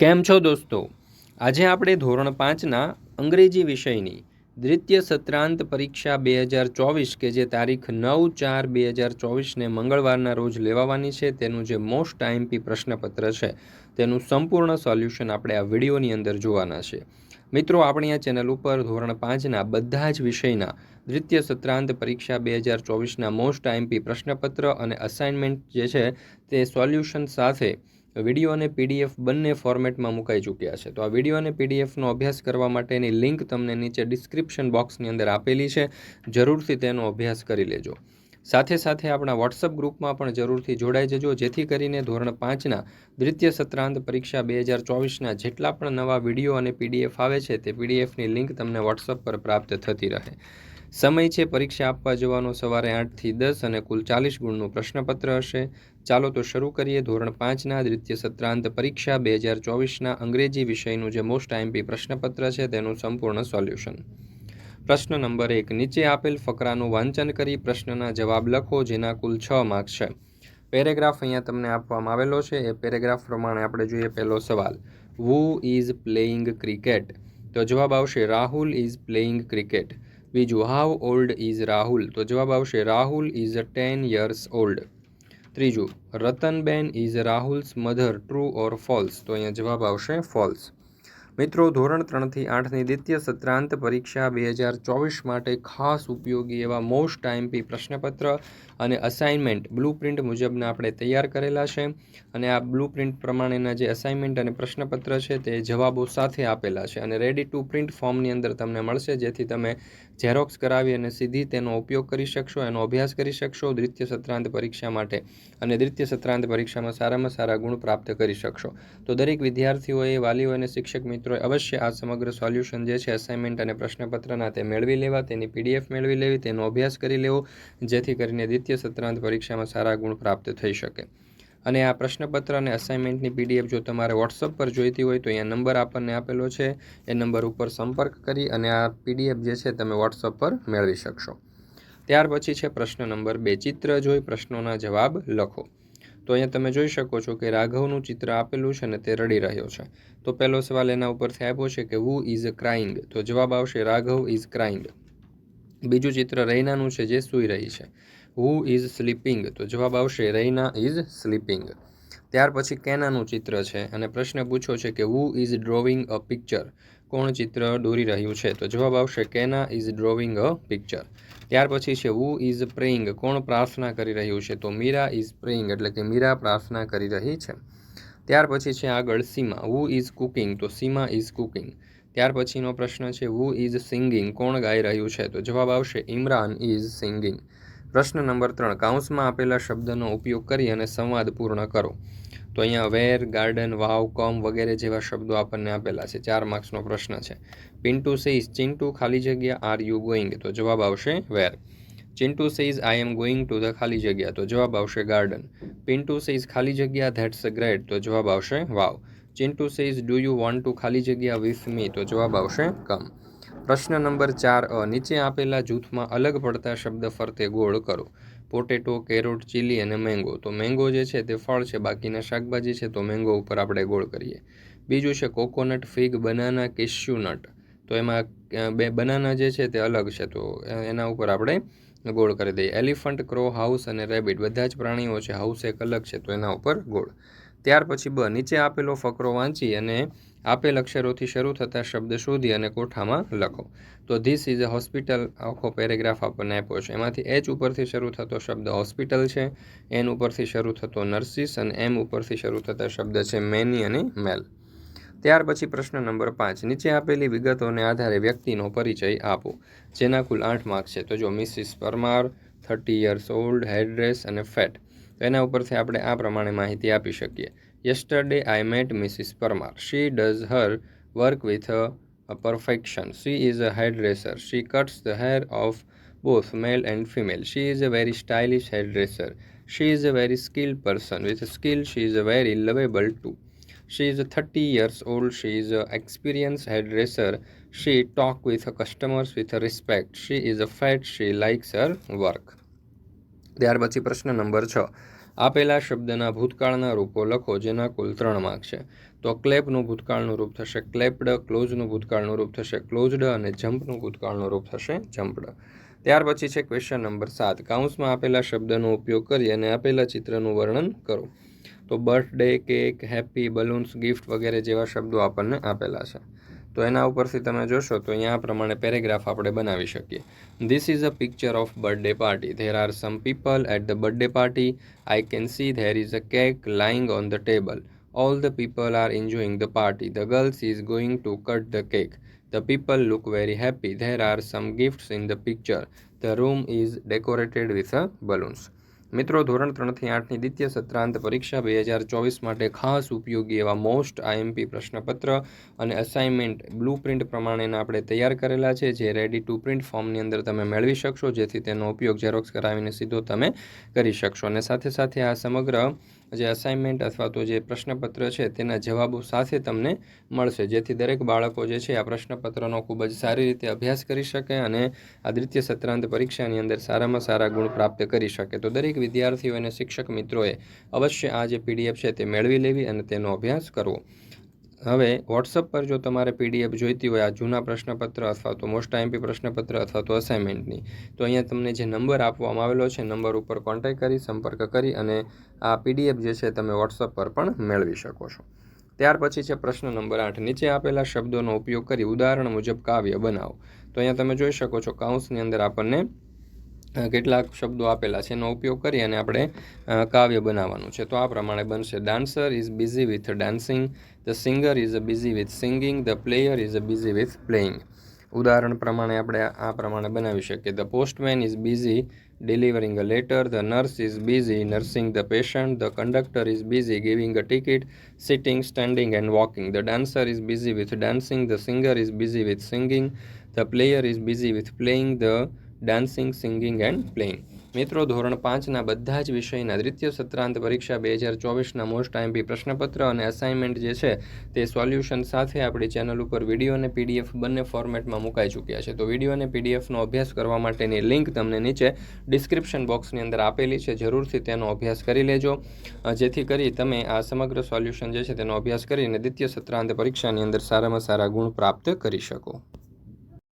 કેમ છો દોસ્તો? આજે આપણે ધોરણ પાંચના અંગ્રેજી વિષયની દ્વિતીય સત્રાંત પરીક્ષા બે હજાર ચોવીસ કે જે તારીખ નવ ચાર બે હજાર ચોવીસને મંગળવારના રોજ લેવાવાની છે, તેનું જે મોસ્ટ આઈએમપી પ્રશ્નપત્ર છે, તેનું સંપૂર્ણ સોલ્યુશન આપણે આ વિડીયોની અંદર જોવાના છે. મિત્રો, આપણી આ ચેનલ ઉપર ધોરણ પાંચના બધા જ વિષયના દ્વિતીય સત્રાંત પરીક્ષા બે હજાર ચોવીસના મોસ્ટ આઈએમપી પ્રશ્નપત્ર અને અસાઇનમેન્ટ જે છે, તે સોલ્યુશન સાથે વીડિયો અને પીડીએફ બંને ફોર્મેટમાં મુકાઈ ચૂક્યા છે. તો આ વીડિયો અને પીડીએફનો અભ્યાસ કરવા માટેની લિંક તમને નીચે ડિસ્ક્રિપ્શન બોક્સની અંદર આપેલી છે. જરૂરથી તેનો અભ્યાસ કરી લેજો. સાથે સાથે આપણા વોટ્સઅપ ગ્રુપમાં પણ જરૂરથી જોડાઈ જજો. જેથી કરીને ધોરણ પાંચના દ્વિતીય સત્રાંત પરીક્ષા બે હજાર ચોવીસના જેટલા પણ નવા વીડિયો અને પીડીએફ આવે છે, તે પીડીએફની લિંક તમને વોટ્સઅપ પર પ્રાપ્ત થતી રહે. સમય છે, પરીક્ષા આપવા જવાનો સવારે આઠથી દસ અને કુલ ચાલીસ ગુણનું પ્રશ્નપત્ર હશે. ચાલો તો શરૂ કરીએ. ધોરણ પાંચના દ્વિતીય સત્રાંત પરીક્ષા બે હજાર ચોવીસના અંગ્રેજી વિષયનું જે મોસ્ટ આઈમ્પી પ્રશ્નપત્ર છે, તેનું સંપૂર્ણ સોલ્યુશન પ્રશ્ન નંબર એક. નીચે આપેલ ફકરાનું વાંચન કરી પ્રશ્નના જવાબ લખો, જેના કુલ છ માર્ક્સ છે. પેરેગ્રાફ અહીંયા તમને આપવામાં આવેલો છે. એ પેરેગ્રાફ પ્રમાણે આપણે જોઈએ પહેલો સવાલ. વુ ઇઝ પ્લેઇંગ ક્રિકેટ તો જવાબ આવશે રાહુલ ઇઝ પ્લેઇંગ ક્રિકેટ બીજું હાઉ ઓલ્ડ ઇઝ રાહુલ તો જવાબ આવશે Rahul is ten years old ત્રીજું Ratanben is Rahul's mother true or false તો અહીંયા જવાબ આવશે ફોલ્સ મિત્રો, ધોરણ ત્રણથી આઠની દ્વિતીય સત્રાંત પરીક્ષા બે હજાર ચોવીસ માટે ખાસ ઉપયોગી એવા મોસ્ટ ટાઈમપી પ્રશ્નપત્ર અને અસાઇનમેન્ટ બ્લુ પ્રિન્ટ મુજબના આપણે તૈયાર કરેલા છે. અને આ બ્લુ પ્રિન્ટ પ્રમાણેના જે અસાઇનમેન્ટ અને પ્રશ્નપત્ર છે તે જવાબો સાથે આપેલા છે. અને રેડી ટુ પ્રિન્ટ ફોર્મની અંદર તમને મળશે, જેથી તમે ઝેરોક્સ કરાવી અને સીધી તેનો ઉપયોગ કરી શકશો, એનો અભ્યાસ કરી શકશો, દ્વિતીય સત્રાંત પરીક્ષા માટે અને દ્વિતીય સત્રાંત પરીક્ષામાં સારામાં સારા ગુણ પ્રાપ્ત કરી શકશો. તો દરેક વિદ્યાર્થીઓએ, વાલીઓ અને શિક્ષક મિત્રો મિત્રોએ અવશ્ય આ સમગ્ર સોલ્યુશન જે છે અસાઇનમેન્ટ અને પ્રશ્નપત્રના તે મેળવી લેવા, તેની પીડીએફ મેળવી લેવી, તેનો અભ્યાસ કરી લેવો, જેથી કરીને દ્વિતીય સત્રાંત પરીક્ષામાં સારા ગુણ પ્રાપ્ત થઈ શકે. અને આ પ્રશ્નપત્ર અને અસાઇનમેન્ટની પીડીએફ જો તમારે વોટ્સઅપ પર જોઈતી હોય, તો અહીંયા નંબર આપણને આપેલો છે. એ નંબર ઉપર સંપર્ક કરી અને આ પીડીએફ જે છે, તમે વોટ્સઅપ પર મેળવી શકશો. ત્યાર પછી છે પ્રશ્ન નંબર બે, ચિત્ર જોઈ પ્રશ્નોના જવાબ લખો. તો અહીંયા તમે જોઈ શકો છો કે રાઘવનું ચિત્ર આપેલું છે ને તે રડી રહ્યો છે. તો પહેલો સવાલ એના ઉપરથી આપ્યો છે કે હુ ઇઝ ક્રાઇંગ તો જવાબ આવશે, રાઘવ ઇઝ ક્રાઇંગ બીજું ચિત્ર, રૈનાનું છે જે સૂઈ રહી છે. હુ ઇઝ સ્લીપિંગ તો જવાબ આવશે, રૈના ઇઝ સ્લીપિંગ ત્યાર પછી કેનાનું ચિત્ર છે અને પ્રશ્ન પૂછ્યો છે કે હુ ઇઝ ડ્રોવિંગ અ પિક્ચર કોણ ચિત્ર દોરી રહ્યું છે. તો જવાબ આવશે, કેના ઇઝ ડ્રોવિંગ અ પિક્ચર? ત્યાર પછી છે વુ ઇઝ પ્રેઇંગ? કોણ પ્રાર્થના કરી રહ્યું છે? તો મીરા ઇઝ પ્રેઇંગ, એટલે કે મીરા પ્રાર્થના કરી રહી છે. ત્યાર પછી છે, આગળ સીમા વુ ઇઝ કુકિંગ? તો સીમા ઇઝ કુકિંગ. ત્યાર પછીનો પ્રશ્ન છે વુ ઇઝ સિંગિંગ? કોણ ગાઈ રહ્યું છે? તો જવાબ આવશે, ઇમરાન ઇઝ સિંગિંગ. પ્રશ્ન નંબર ત્રણ, કાઉન્સમાં આપેલા શબ્દનો ઉપયોગ કરી અને સંવાદ પૂર્ણ કરો. તો અહીંયા વેર, ગાર્ડન, વાવ, કમ વગેરે જેવા શબ્દો આપણને આપેલા છે. ચાર માર્ક્સનો પ્રશ્ન છે. પિન્ટુ સેઇઝ ચિન્ટુ ખાલી જગ્યા, આર યુ ગોઈંગ? તો જવાબ આવશે where. Chintu says I am going to the ખાલી જગ્યા? તો જવાબ આવશે ગાર્ડન. પિન્ટુ સેઇઝ ખાલી જગ્યા, ધેટ્સ ગ્રેટ તો જવાબ આવશે wow. Chintu says do you want to ખાલી જગ્યા વિથ મી? તો જવાબ આવશે કમ. પ્રશ્ન નંબર ચાર અ. નીચે આપેલા જૂથમાં અલગ પડતા શબ્દ ફરતે ગોળ કરો. પોટેટો કેરોટ ચીલી અને મેંગો તો મેંગો જે છે તે ફળ છે, બાકીના શાકભાજી છે, તો મેંગો ઉપર આપણે ગોળ કરીએ. બીજું છે કોકોનટ ફિગ બનાના કેશ્યુનટ તો એમાં બે બનાના જે છે તે અલગ છે, તો એના ઉપર આપણે ગોળ કરી દઈએ. એલિફન્ટ ક્રો હાઉસ અને રેબિટ બધા જ પ્રાણીઓ છે હાઉસ એક અલગ છે, તો એના ઉપર ગોળ. ત્યાર પછી બ, નીચે આપેલો ફકરો વાંચી અને આપેલ અક્ષરોથી શરૂ થતા શબ્દ શોધી અને કોઠામાં લખો. તો ધીસ ઇઝ અ હોસ્પિટલ આખો પેરેગ્રાફ આપણને આપ્યો છે. એમાંથી એચ ઉપરથી શરૂ થતો શબ્દ હોસ્પિટલ છે એન ઉપરથી શરૂ થતો નર્સિસ અને એમ ઉપરથી શરૂ થતા શબ્દ છે મેની અને મેલ ત્યાર પછી પ્રશ્ન નંબર પાંચ. નીચે આપેલી વિગતોને આધારે વ્યક્તિનો પરિચય આપો, જેના કુલ આઠ માર્ક છે. તો જો Mrs Parmar thirty years old headdress અને ફેટ તો એના ઉપરથી આપણે આ પ્રમાણે માહિતી આપી શકીએ. Yesterday I met Mrs Parmar she does her work with a perfection. She is a hairdresser. She cuts the hair of both male and female. She is a very stylish hairdresser. She is a very skilled person. With skill, she is a very lovable too. She is 30 years old. She is an experienced hairdresser. She talk with her customers with respect. She is a fat. She likes her work. ત્યાર પછી પ્રશ્ન number છ આપેલા શબ્દના ભૂતકાળના રૂપો લખો, જેના કુલ ત્રણ માર્ક છે. તો ક્લેપનું ભૂતકાળનું રૂપ થશે ક્લેપ્ડ, ક્લોઝનું ભૂતકાળનું રૂપ થશે ક્લોઝડ, અને જમ્પનું ભૂતકાળનું રૂપ થશે જમ્પડ. ત્યાર પછી છે ક્વેશ્ચન નંબર સાત. કાઉન્સમાં આપેલા શબ્દનો ઉપયોગ કરી અને આપેલા ચિત્રનું વર્ણન કરો. તો birthday, cake happy balloons, gift વગેરે જેવા શબ્દો આપણને આપેલા છે. તો એના ઉપરથી તમે જોશો તો અહીંયા આ પ્રમાણે પેરેગ્રાફ આપણે બનાવી શકીએ. This is a picture of birthday party there are some people at the birthday party I can see there is a cake lying on the table all the people are enjoying the party the girls is going to cut the cake the people look very happy there are some gifts in the picture the room is decorated with a balloons મિત્રો, ધોરણ ત્રણથી આઠની દ્વિતીય સત્રાંત પરીક્ષા બે હજાર ચોવીસ માટે ખાસ ઉપયોગી એવા મોસ્ટ આઈએમપી પ્રશ્નપત્ર અને અસાઇનમેન્ટ બ્લુ પ્રિન્ટ પ્રમાણેના આપણે તૈયાર કરેલા છે, જે રેડી ટુ પ્રિન્ટ ફોર્મની અંદર તમે મેળવી શકશો, જેથી તેનો ઉપયોગ ઝેરોક્સ કરાવીને સીધો તમે કરી શકશો. અને સાથે સાથે આ સમગ્ર જે અસાઇનમેન્ટ અથવા તો જે પ્રશ્નપત્ર છે, તેના જવાબો સાથે તમને મળશે. જેથી દરેક બાળકો જે છે, આ પ્રશ્નપત્રનો ખૂબ જ સારી રીતે અભ્યાસ કરી શકે અને આ દ્વિતીય સત્રાંત પરીક્ષાની અંદર સારામાં સારા ગુણ પ્રાપ્ત કરી શકે. તો દરેક વિદ્યાર્થીઓ અને શિક્ષક મિત્રોએ અવશ્ય આ જે પીડીએફ છે, તે મેળવી લેવી અને તેનો અભ્યાસ કરવો. હવે વોટ્સઅપ પર જો તમારે પીડીએફ જોઈતી હોય, આ જૂના પ્રશ્નપત્ર અથવા તો મોસ્ટ આઈએમપી પ્રશ્નપત્ર અથવા તો અસાઇનમેન્ટની તો અહીંયા તમને જે નંબર આપવામાં આવેલો છે, નંબર ઉપર કોન્ટેક્ટ કરી, સંપર્ક કરી અને આ પીડીએફ જે છે તમે વોટ્સઅપ પર પણ મેળવી શકો છો. ત્યાર પછી છે પ્રશ્ન નંબર આઠ. નીચે આપેલા શબ્દોનો ઉપયોગ કરી ઉદાહરણ મુજબ કાવ્ય બનાવો. તો અહીંયા તમે જોઈ શકો છો કાઉન્સની અંદર આપણને કેટલાક શબ્દો આપેલા છે, એનો ઉપયોગ કરી અને આપણે કાવ્ય બનાવવાનું છે. તો આ પ્રમાણે બનશે. Dancer is busy with dancing the singer is busy with singing the player is a busy with playing ઉદાહરણ પ્રમાણે આપણે આ પ્રમાણે બનાવી શકીએ. The postman is busy delivering a letter the nurse is busy nursing the patient the conductor is busy giving a ticket sitting standing and walking the dancer is busy with dancing the singer is busy with singing the player is busy with playing the dancing singing and playing મિત્રો, ધોરણ પાંચના બધા જ વિષયના દ્વિતીય સત્રાંત પરીક્ષા બે હજાર ચોવીસના મોસ્ટ આઈમ્પી પ્રશ્નપત્ર અને અસાઇનમેન્ટ જે છે, તે સોલ્યુશન સાથે આપણી ચેનલ ઉપર વીડિયો અને પીડીએફ બંને ફોર્મેટમાં મુકાઈ ચૂક્યા છે. તો વીડિયો અને પીડીએફનો અભ્યાસ કરવા માટેની લિંક તમને નીચે ડિસ્ક્રિપ્શન બોક્સની અંદર આપેલી છે. જરૂરથી તેનો અભ્યાસ કરી લેજો. જેથી કરી તમે આ સમગ્ર સોલ્યુશન જે છે, તેનો અભ્યાસ કરીને દ્વિતીય સત્રાંત પરીક્ષાની અંદર સારામાં સારા ગુણ પ્રાપ્ત કરી શકો.